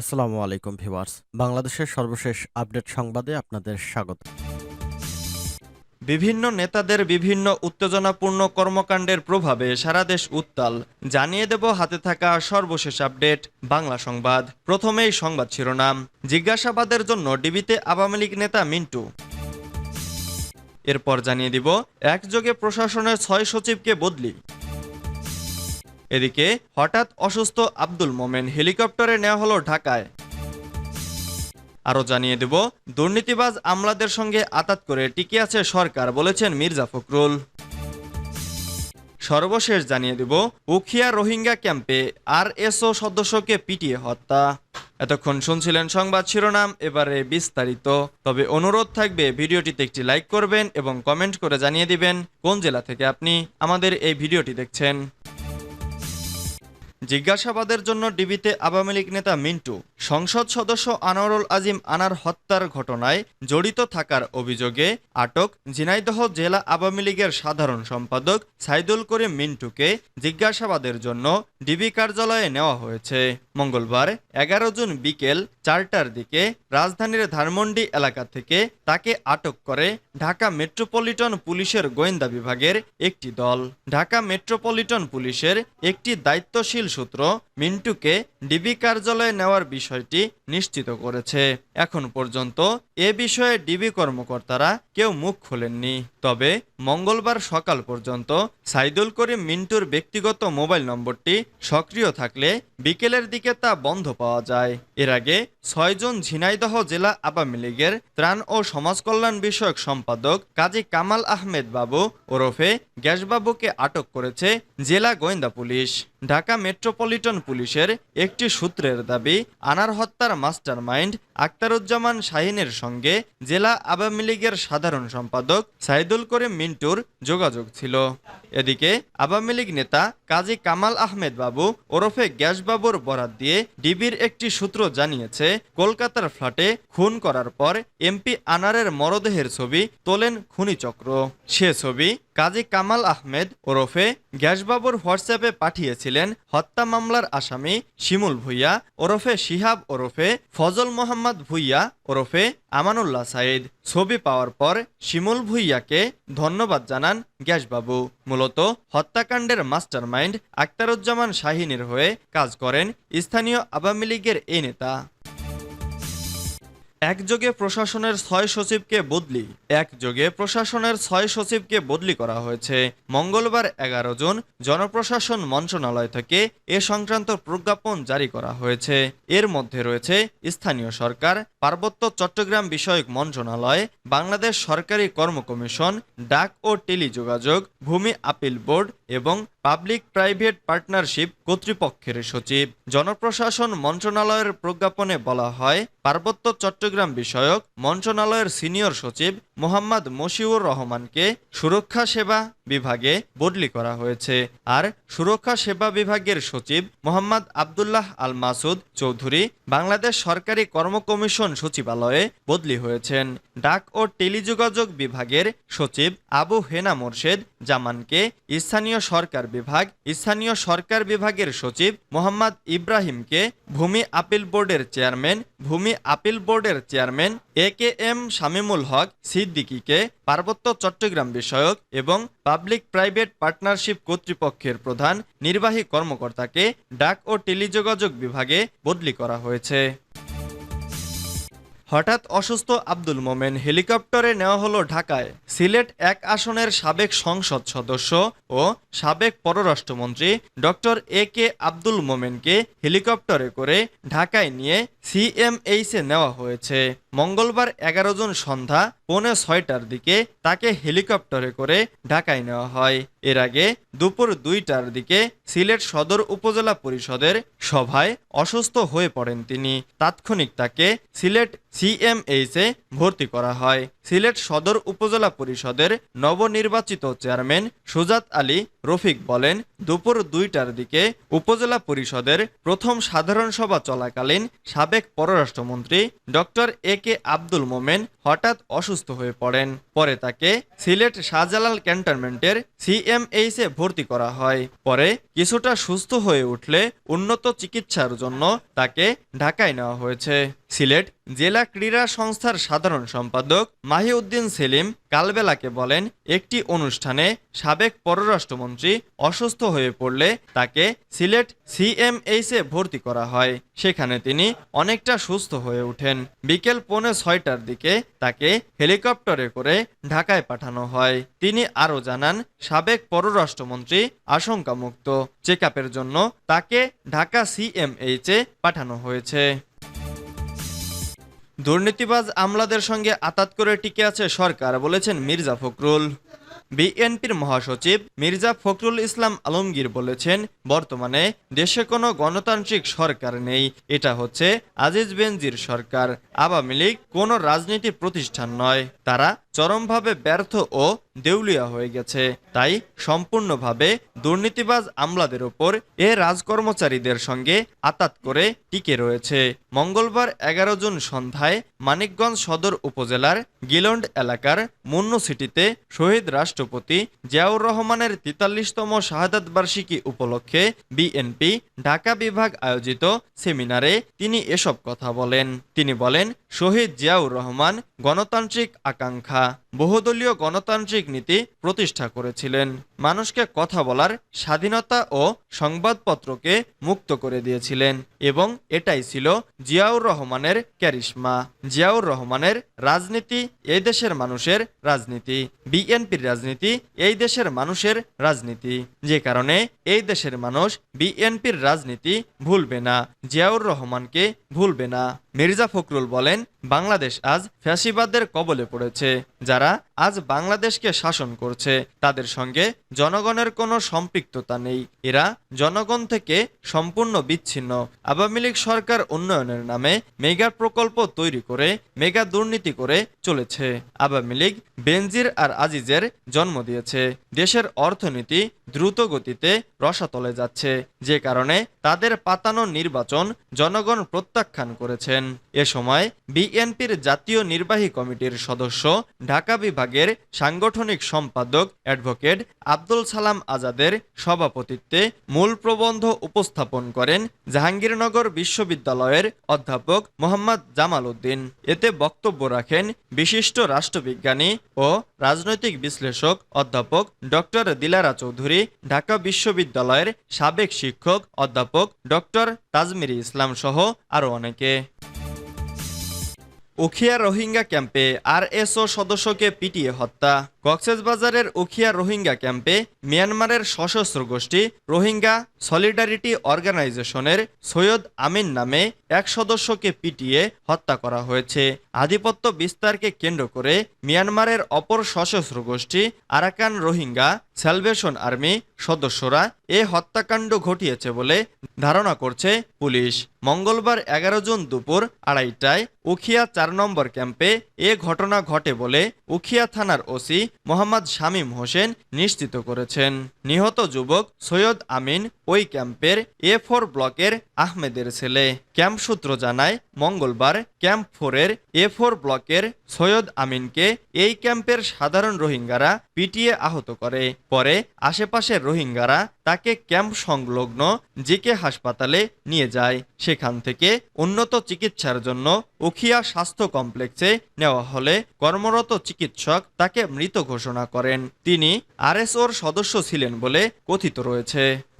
আসসালামু আলাইকুম ভিউয়ার্স। বাংলাদেশের সর্বশেষ আপডেট সংবাদে আপনাদের স্বাগত। বিভিন্ন নেতাদের বিভিন্ন উত্তেজনাপূর্ণ কর্মকাণ্ডের প্রভাবে সারা দেশ উত্তাল। জানিয়ে দেব হাতে থাকা সর্বশেষ আপডেট, বাংলা সংবাদ। প্রথমেই সংবাদ শিরোনাম, জিজ্ঞাসাবাদের জন্য ডিবিতে আওয়ামী লীগ নেতা মিন্টু। এরপর জানিয়ে দিব, একযোগে প্রশাসনের ছয় সচিবকে বদলি। এদিকে হঠাৎ অসুস্থ আব্দুল মোমেন হেলিকপ্টারে নেওয়া হলো ঢাকায়। আরও জানিয়ে দেব, দুর্নীতিবাজ আমলাদের সঙ্গে আতাত করে টিকে আছে সরকার, বলেছেন মির্জা ফখরুল। সর্বশেষ জানিয়ে দেব, উখিয়া রোহিঙ্গা ক্যাম্পে আর এসও সদস্যকে পিটিয়ে হত্যা। এতক্ষণ শুনছিলেন সংবাদ শিরোনাম, এবারে বিস্তারিত। তবে অনুরোধ থাকবে, ভিডিওটিতে একটি লাইক করবেন এবং কমেন্ট করে জানিয়ে দিবেন কোন জেলা থেকে আপনি আমাদের এই ভিডিওটি দেখছেন। জিজ্ঞাসাবাদের জন্য ডিবিতে আওয়ামী লীগ নেতা মিন্টু, সংসদ সদস্য আনোয়ারুল আজিম আনার হত্যার ঘটনায় জড়িত থাকার অভিযোগে আটক ঝিনাইদহ জেলা আওয়ামী লীগের সাধারণ সম্পাদক সাইদুল করিম মিন্টুকে জিজ্ঞাসাবাদের জন্য ডিবি কার্যালয়ে নেওয়া হয়েছে। মঙ্গলবার এগারো জুন বিকেল চারটার দিকে রাজধানীর ধানমন্ডি এলাকা থেকে তাকে আটক করে ঢাকা মেট্রোপলিটন পুলিশের গোয়েন্দা বিভাগের একটি দল। ঢাকা মেট্রোপলিটন পুলিশের একটি দায়িত্বশীল সূত্র মিন্টুকে ডিবি কার্যালয়ে নেওয়ার বিষয়টি নিশ্চিত করেছে। এখন পর্যন্ত এ বিষয়ে ডিবি কর্মকর্তারা কেউ মুখ খোলেননি। তবে মঙ্গলবার সকাল পর্যন্ত সাইদুল করিম মিন্টুর ব্যক্তিগত মোবাইল নম্বরটি সক্রিয় থাকলে বিকেলের দিকে তা বন্ধ পাওয়া যায়। এর আগে ছয়জন ঝিনাইদহ জেলা আওয়ামী লীগের ত্রাণ ও সমাজ কল্যাণ বিষয়ক সম্পাদক কাজী কামাল আহমেদ বাবু ওরফে গ্যাসবাবুকে আটক করেছে জেলা গোয়েন্দা পুলিশ। ঢাকা মেট্রোপলিটন পুলিশের একটি সূত্রের দাবি, আনার হত্যার মাস্টার মাইন্ড আক্তারুজ্জামান শাহিনের সঙ্গে জেলা আওয়ামী লীগের সাধারণ সম্পাদক সাইদুল করিম মিন্টুর যোগাযোগ ছিল। এদিকে আওয়ামী লীগ নেতা কাজী কামাল আহমেদ বাবু ওরফে গ্যাসবাবুর বরাত দিয়ে ডিবির একটি সূত্র জানিয়েছে, কলকাতার ফ্ল্যাটে খুন করার পর এমপি আনারের মরদেহের ছবি তোলেন খুনি চক্র সে ছবি কাজী কামাল আহমেদ ওরফে গ্যাসবাবুর হোয়াটসঅ্যাপে পাঠিয়েছিলেন হত্যা মামলার আসামি শিমুল ভুইয়া, ওরফে শিহাব ওরফে, ফজল মোহাম্মদ ভুইয়া ওরফে আমানুল্লাহ সাইদ ছবি পাওয়ার পর শিমুল ভুইয়াকে ধন্যবাদ জানান গ্যাসবাবু। মূলত হত্যাকাণ্ডের মাস্টারমাইন্ড আক্তারুজ্জামান শাহিনীর হয়ে কাজ করেন স্থানীয় আওয়ামী লীগের এই নেতা। একযোগে প্রশাসনের ছয় সচিবকে বদলি, একযোগে প্রশাসনের ছয় সচিবকে বদলি করা হয়েছে। মঙ্গলবার এগারো জুন জনপ্রশাসন মন্ত্রণালয় থেকে এ সংক্রান্ত প্রজ্ঞাপন জারি করা হয়েছে। এর মধ্যে রয়েছে স্থানীয় সরকার, পার্বত্য চট্টগ্রাম বিষয়ক মন্ত্রণালয়, বাংলাদেশ সরকারি কর্ম কমিশন, ডাক ও টেলিযোগাযোগ, ভূমি আপিল বোর্ড এবং পাবলিক প্রাইভেট পার্টনারশিপ কর্তৃপক্ষের সচিব। জনপ্রশাসন মন্ত্রণালয়ের প্রজ্ঞাপনে বলা হয়, পার্বত্য চট্টগ্রাম বিষয়ক মন্ত্রণালয়ের সিনিয়র সচিব মোহাম্মদ মশিউর রহমানকে সুরক্ষা সেবা বিভাগে বদলি করা হয়েছে। আর সুরক্ষা সেবা বিভাগের সচিব মোহাম্মদ আবদুল্লাহ আল মাসুদ চৌধুরী বাংলাদেশ সরকারি কর্ম কমিশন সচিবালয়ে বদলি হয়েছেন। ডাক ও টেলিযোগাযোগ বিভাগের সচিব আবু হেনা মোর্শেদ জামানকে স্থানীয় সরকার বিভাগ, স্থানীয় সরকার বিভাগের সচিব মোহাম্মদ ইব্রাহিমকে ভূমি আপিল বোর্ডের চেয়ারম্যান, ভূমি আপিল বোর্ডের চেয়ারম্যান এ কে এম শামিমুল হক সিদ্দিকিকে পার্বত্য চট্টগ্রাম বিষয়ক এবং পাবলিক প্রাইভেট পার্টনারশিপ কর্তৃপক্ষের প্রধান নির্বাহী কর্মকর্তাকে ডাক ও টেলিযোগাযোগ বিভাগে বদলি করা হয়েছে। হঠাৎ অসুস্থ আব্দুল মোমেন হেলিকপ্টারে নেওয়া হলো ঢাকায়। সিলেট এক আসনের সাবেক সংসদ সদস্য ও সাবেক পররাষ্ট্রমন্ত্রী ডক্টর এ কে আব্দুল মোমেনকে হেলিকপ্টারে করে ঢাকায় নিয়ে সিএমএইচে নেওয়া হয়েছে। মঙ্গলবার এগারো জন সন্ধ্যা পৌনে ছয়টার দিকে তাকে হেলিকপ্টারে করে ঢাকায় নেওয়া হয়। এর আগে দুপুর দুইটার দিকে সিলেট সদর উপজেলা পরিষদের সভায় অসুস্থ হয়ে পড়েন তিনি। তাৎক্ষণিক তাকে সিলেট সিএমএইচে ভর্তি করা হয়। সিলেট সদর উপজেলা পরিষদের নবনির্বাচিত চেয়ারম্যান সুজাত আলী রফিক বলেন, দুপুর দুইটার দিকে উপজেলা পরিষদের প্রথম সাধারণ সভা চলাকালীন সাবেক পররাষ্ট্রমন্ত্রী ডক্টর এ কে আব্দুল মোমেন হঠাৎ অসুস্থ হয়ে পড়েন। পরে তাকে সিলেট শাহজালাল ক্যান্টনমেন্টের সিএম সিএমএইচে ভর্তি করা হয়। পরে কিছুটা সুস্থ হয়ে উঠলে উন্নত চিকিৎসার জন্য তাকে ঢাকায় নেওয়া হয়েছে। সিলেট জেলা ক্রীড়া সংস্থার সাধারণ সম্পাদক মাহিউদ্দিন সেলিম কালবেলাকে বলেন, একটি অনুষ্ঠানে সাবেক পররাষ্ট্রমন্ত্রী অসুস্থ হয়ে পড়লে তাকে সিলেট সিএমএইচে ভর্তি করা হয়। সেখানে তিনি অনেকটা সুস্থ হয়ে ওঠেন। বিকেল পৌনে ছয়টার দিকে তাকে হেলিকপ্টারে করে ঢাকায় পাঠানো হয়। তিনি আরও জানান, সাবেক পররাষ্ট্রমন্ত্রী আশঙ্কামুক্ত। চেক জন্য তাকে ঢাকা সিএমএইচে পাঠানো হয়েছে। দুর্নীতিবাজ আমলাদের সঙ্গে আতাত করে টিকে আছে সরকার, বলেছেন মির্জা ফখরুল। বিএনপির মহাসচিব মির্জা ফখরুল ইসলাম আলমগীর বলেছেন, বর্তমানে দেশে কোনো গণতান্ত্রিক সরকার নেই। এটা হচ্ছে আজিজ বেনজির সরকার। আওয়ামী লীগ কোনো রাজনীতি প্রতিষ্ঠান নয়। তারা চরমভাবে ব্যর্থ ও দেউলিয়া হয়ে গেছে। তাই সম্পূর্ণভাবে দুর্নীতিবাজ আমলাদের ওপর এ রাজকর্মচারীদের সঙ্গে আতাত করে টিকে রয়েছে। মঙ্গলবার এগারো জুন সন্ধ্যায় মানিকগঞ্জ সদর উপজেলার গিলন্ড এলাকার মুন্নু সিটিতে শহীদ রাষ্ট্রপতি জিয়াউর রহমানের তেতাল্লিশতম শাহাদাত বার্ষিকী উপলক্ষে বিএনপি, ঢাকা বিভাগ আয়োজিত সেমিনারে তিনি এসব কথা বলেন। তিনি বলেন শহীদ জিয়াউর রহমান গণতান্ত্রিক আকাঙ্ক্ষা, বহুদলীয় গণতান্ত্রিক নীতি প্রতিষ্ঠা করেছিলেন। মানুষকে কথা বলার স্বাধীনতা ও সংবাদপত্রকে মুক্ত করে দিয়েছিলেন এবং এটাই ছিল জিয়াউর রহমানের ক্যারিশমা। জিয়াউর রহমানের রাজনীতি এই দেশের মানুষের রাজনীতি, বিএনপির রাজনীতি এই দেশের মানুষের রাজনীতি। যে কারণে এই দেশের মানুষ বিএনপির রাজনীতি ভুলবে না, জিয়াউর রহমানকে ভুলবে না। মির্জা ফখরুল বলেন বাংলাদেশ আজ ফ্যাসিবাদের কবলে পড়েছে। যারা আজ বাংলাদেশকে শাসন করছে, তাদের সঙ্গে জনগণের কোনো সম্পৃক্ততা নেই। এরা জনগণ থেকে সম্পূর্ণ বিচ্ছিন্ন। আওয়ামী লীগ সরকার উন্নয়নের নামে মেগা প্রকল্প তৈরি করে, মেগা দুর্নীতি করে চলেছে। আওয়ামী লীগ বেনজির আর আজিজের জন্ম দিয়েছে। দেশের অর্থনীতি দ্রুত গতিতে রসাতলে যাচ্ছে। যে কারণে তাদের পাতানো নির্বাচন জনগণ প্রত্যাখ্যান করেছেন। এ সময় বিএনপির জাতীয় নির্বাহী কমিটির সদস্য, ঢাকা বিভাগের সাংগঠনিক সম্পাদক অ্যাডভোকেট আব্দুল সালাম আজাদের সভাপতিত্বে মূল প্রবন্ধ উপস্থাপন করেন জাহাঙ্গীরনগর বিশ্ববিদ্যালয়ের অধ্যাপক মোহাম্মদ জামাল উদ্দিন। এতে বক্তব্য রাখেন বিশিষ্ট রাষ্ট্রবিজ্ঞানী ও রাজনৈতিক বিশ্লেষক অধ্যাপক ডক্টর দিলারা চৌধুরী, ঢাকা বিশ্ববিদ্যালয়ের সাবেক শিক্ষক অধ্যাপক ডক্টর তাজমিরি ইসলাম সহ আরও অনেকে। উখিয়া রোহিঙ্গা ক্যাম্পে আরএসও সদস্যকে পিটিয়ে হত্যা। কক্সেসবাজারের উখিয়া রোহিঙ্গা ক্যাম্পে মিয়ানমারের সশস্ত্র গোষ্ঠী রোহিঙ্গা সলিডারিটি অর্গানাইজেশনের সৈয়দ আমিন নামে এক সদস্যকে পিটিয়ে হত্যা করা হয়েছে। আধিপত্য বিস্তারকে কেন্দ্র করে মিয়ানমারের অপর সশস্ত্র গোষ্ঠী আরাকান রোহিঙ্গা স্যালভেশন আর্মি সদস্যরা এ হত্যাকাণ্ড ঘটিয়েছে বলে ধারণা করছে পুলিশ। মঙ্গলবার এগারো জুন দুপুর আড়াইটায় উখিয়া চার নম্বর ক্যাম্পে এ ঘটনা ঘটে বলে উখিয়া থানার ওসি মোহাম্মদ শামীম হোসেন নিশ্চিত করেছেন। নিহত যুবক সৈয়দ আমিন ওই ক্যাম্পের এ ফোর ব্লকের আহমেদের ছেলে। ক্যাম্প সূত্র জানায়, মঙ্গলবার ক্যাম্প ফোরের এ ফোর ব্লকের সৈয়দ আমিনকে এই ক্যাম্পের সাধারণ রোহিঙ্গারা পিটিয়ে আহত করে। পরে আশেপাশের রোহিঙ্গারা তাকে ক্যাম্প সংলগ্ন জিকে হাসপাতালে নিয়ে যায়। সেখান থেকে উন্নত চিকিৎসার জন্য উখিয়া স্বাস্থ্য কমপ্লেক্সে নেওয়া হলে কর্মরত চিকিৎসক তাকে মৃত ঘোষণা করেন। তিনি আরএসওর সদস্য ছিলেন বলে কথিত রয়েছে।